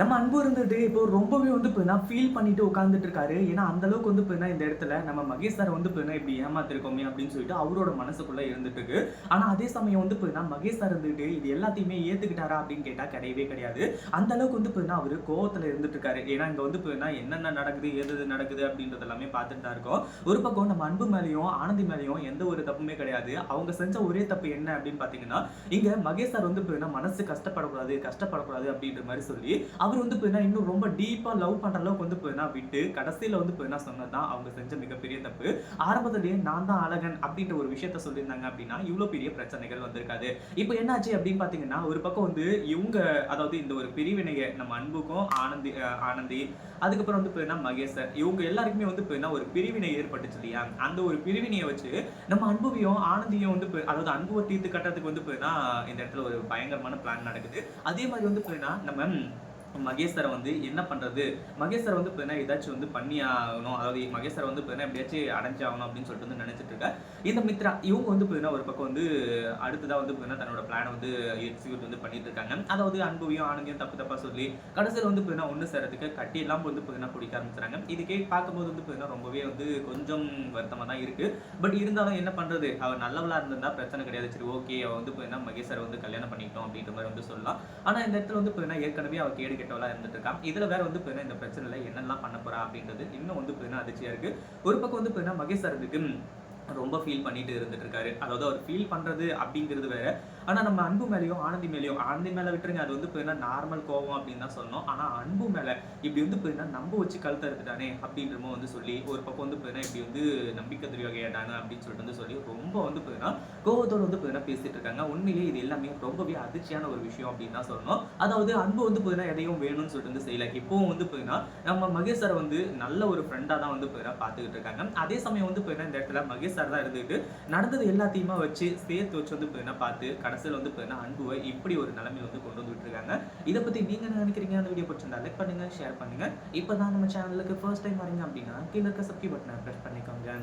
நம்ம அன்பு இருந்துட்டு இப்போ ரொம்பவே வந்து இப்போ ஃபீல் பண்ணிட்டு உட்காந்துட்டு இருக்காரு. ஏன்னா அந்த அளவுக்கு வந்து இப்போ இந்த இடத்துல நம்ம மகேஷ் சார் வந்து இப்போ இப்படி ஏமாத்திருக்கோமே அப்படின்னு சொல்லிட்டு அவரோட மனசுக்குள்ள இருந்துட்டு இருக்கு. ஆனா அதே சமயம் வந்து இப்போ மகேஷ் சார் இருந்துட்டு இது எல்லாத்தையுமே ஏத்துக்கிட்டாரா அப்படின்னு கேட்டா கிடையவே கிடையாது. அந்த அளவுக்கு வந்து இப்போ அவரு கோவத்துல இருந்துட்டு இருக்காரு. ஏன்னா இங்க வந்து இப்போ என்னென்ன நடக்குது எது எது நடக்குது அப்படின்றது எல்லாமே பார்த்துட்டு தான் இருக்கோம். ஒரு பக்கம் நம்ம அன்பு மேலேயும் ஆனந்தி மேலேயும் எந்த ஒரு தப்புமே கிடையாது. அவங்க செஞ்ச ஒரே தப்பு என்ன அப்படின்னு பாத்தீங்கன்னா இங்க மகேஷ் சார் வந்து இப்போ மனசு கஷ்டப்படக்கூடாது கஷ்டப்படக்கூடாது அப்படின்ற மாதிரி சொல்லி அவர் வந்து இப்போ இன்னும் ரொம்ப டீப்பா லவ் பண்ற அளவுக்கு வந்து இப்போ விட்டு கடைசியில வந்து இப்போ சொன்னதுதான் அவங்க செஞ்ச மிகப்பெரிய தப்பு. ஆரம்பத்திலேயே நான் தான் அழகன் அப்படின்ற ஒரு விஷயத்த சொல்லியிருந்தாங்க அப்படின்னா இவ்வளவு பெரிய பிரச்சனைகள் வந்திருக்காது. இப்போ என்னாச்சு அப்படின்னு பாத்தீங்கன்னா ஒரு பக்கம் வந்து இவங்க அதாவது இந்த ஒரு பிரிவினையை நம்ம அன்புக்கும் ஆனந்தி ஆனந்தி அதுக்கப்புறம் வந்து இப்போ மகேஷர் இவங்க எல்லாருக்குமே வந்து இப்போ ஒரு பிரிவினை ஏற்பட்டுச்சு இல்லையா? அந்த ஒரு பிரிவினையை வச்சு நம்ம அன்புவையும் ஆனந்தியும் வந்து இப்போ அதாவது அன்புவை தீர்த்து கட்டுறதுக்கு வந்து இப்போ இந்த இடத்துல ஒரு பயங்கரமான பிளான் நடக்குது. அதே மாதிரி வந்து இப்போ நம்ம மகேஸ்வரை வந்து என்ன பண்ணுறது மகேஸ்வரை வந்து இப்போ ஏதாச்சும் வந்து பண்ணி ஆகணும் அதாவது மகேஸ்வரை வந்து இப்போ எப்படியாச்சும் அடைஞ்சாகணும் அப்படின்னு சொல்லிட்டு வந்து நினச்சிட்டு இருக்க? இந்த மித்ரா இவங்க வந்து இப்போ ஒரு பக்கம் வந்து அடுத்ததாக வந்து இப்போ தன்னோட பிளானை வந்து எக்ஸிக்யூட் வந்து பண்ணிட்டு இருக்காங்க. அதாவது அன்புவையும் ஆனந்தையும் தப்பு தப்பாக சொல்லி கடைசியில் வந்து இப்போ ஒன்று சேரத்துக்கு கட்டி எல்லாம் வந்து இப்போ குடிக்க பிடிக்க ஆரம்பிச்சுறாங்க இதுக்கே பார்க்கும்போது வந்து இப்போ ரொம்பவே வந்து கொஞ்சம் வருத்தமாக தான் இருக்குது பட் இருந்தாலும் என்ன பண்ணுறது அவர் நல்லவளாக இருந்திருந்தா பிரச்சனை கிடையாது. சரி ஓகே அவள் வந்து இப்போ என்ன மகேஸ்வரை வந்து கல்யாணம் பண்ணிக்கிட்டோம் அப்படின்ற மாதிரி வந்து சொல்லலாம். ஆனால் இந்த இடத்துல வந்து இப்போ ஏற்கனவே அவள் கேடு கெட்டவளா இருந்துட்டு இருக்கான் இதுல வேற வந்து இப்போ இந்த பிரச்சனையில் என்னெல்லாம் பண்ண போறா அப்படின்றது இன்னும் வந்து இப்போ அதிர்ச்சியாக அதிர்ச்சியா இருக்கு. ஒரு பக்கம் வந்து இப்போ மகேஷ் சாருக்கு ரொம்ப ஃபீல் பண்ணிட்டு இருந்துட்டு இருக்காரு அதாவது அவர் ஃபீல் பண்றது அப்படிங்கிறது வேற. ஆனா நம்ம அன்பு மேலேயும் ஆனந்தி மேலேயும் ஆனந்தி மேல விட்டுருங்க அது வந்து இப்போ நார்மல் கோவம் அப்படின்னு தான் சொல்லணும். ஆனா அன்பு மேல இப்படி வந்து இப்போ நம்ப வச்சு கழுத்த எடுத்துட்டானே அப்படின்றமோ வந்து சொல்லி ஒரு பக்கம் வந்து இப்போ இப்படி வந்து நம்பிக்கை துரியோகையாட்டாங்க அப்படின்னு சொல்லிட்டு வந்து சொல்லி ரொம்ப வந்து இப்போ கோவத்தோடு வந்து இப்போ பேசிட்டு இருக்காங்க. உண்மையிலேயே இது எல்லாமே ரொம்பவே அதிர்ச்சியான ஒரு விஷயம் அப்படின்னு தான் சொல்லணும். அதாவது அன்பு வந்து இப்போ எதையும் வேணும்னு சொல்லிட்டு வந்து செய்யல. இப்போவும் வந்து இப்போ நம்ம மகேஷ் சார் வந்து நல்ல ஒரு ஃப்ரெண்டா தான் வந்து இப்போ பார்த்துக்கிட்டு இருக்காங்க. அதே சமயம் வந்து இப்போ என்ன இந்த இடத்துல மகேஷ் சார் தான் இருந்துட்டு நடந்தது எல்லாத்தையுமே வச்சு சேர்த்து வச்சு வந்து இப்போ பார்த்து கடைசியில் வந்து இப்போ அன்புவை இப்படி ஒரு நிலைமை வந்து கொண்டு வந்துட்டு இருக்காங்க இதை பத்தி நீங்க என்ன நினைக்கிறீங்க? அந்த வீடியோ பிடிச்சிருந்தா லைக் பண்ணுங்க ஷேர் பண்ணுங்க. இப்போ தான் நம்ம சேனலுக்கு ஃபர்ஸ்ட் டைம் வரீங்க அப்படின்னா கீழே இருக்க சப்ஸ்கிரைப் பட்டனை ப்ரெஸ் பண்ணிக்கோங்க.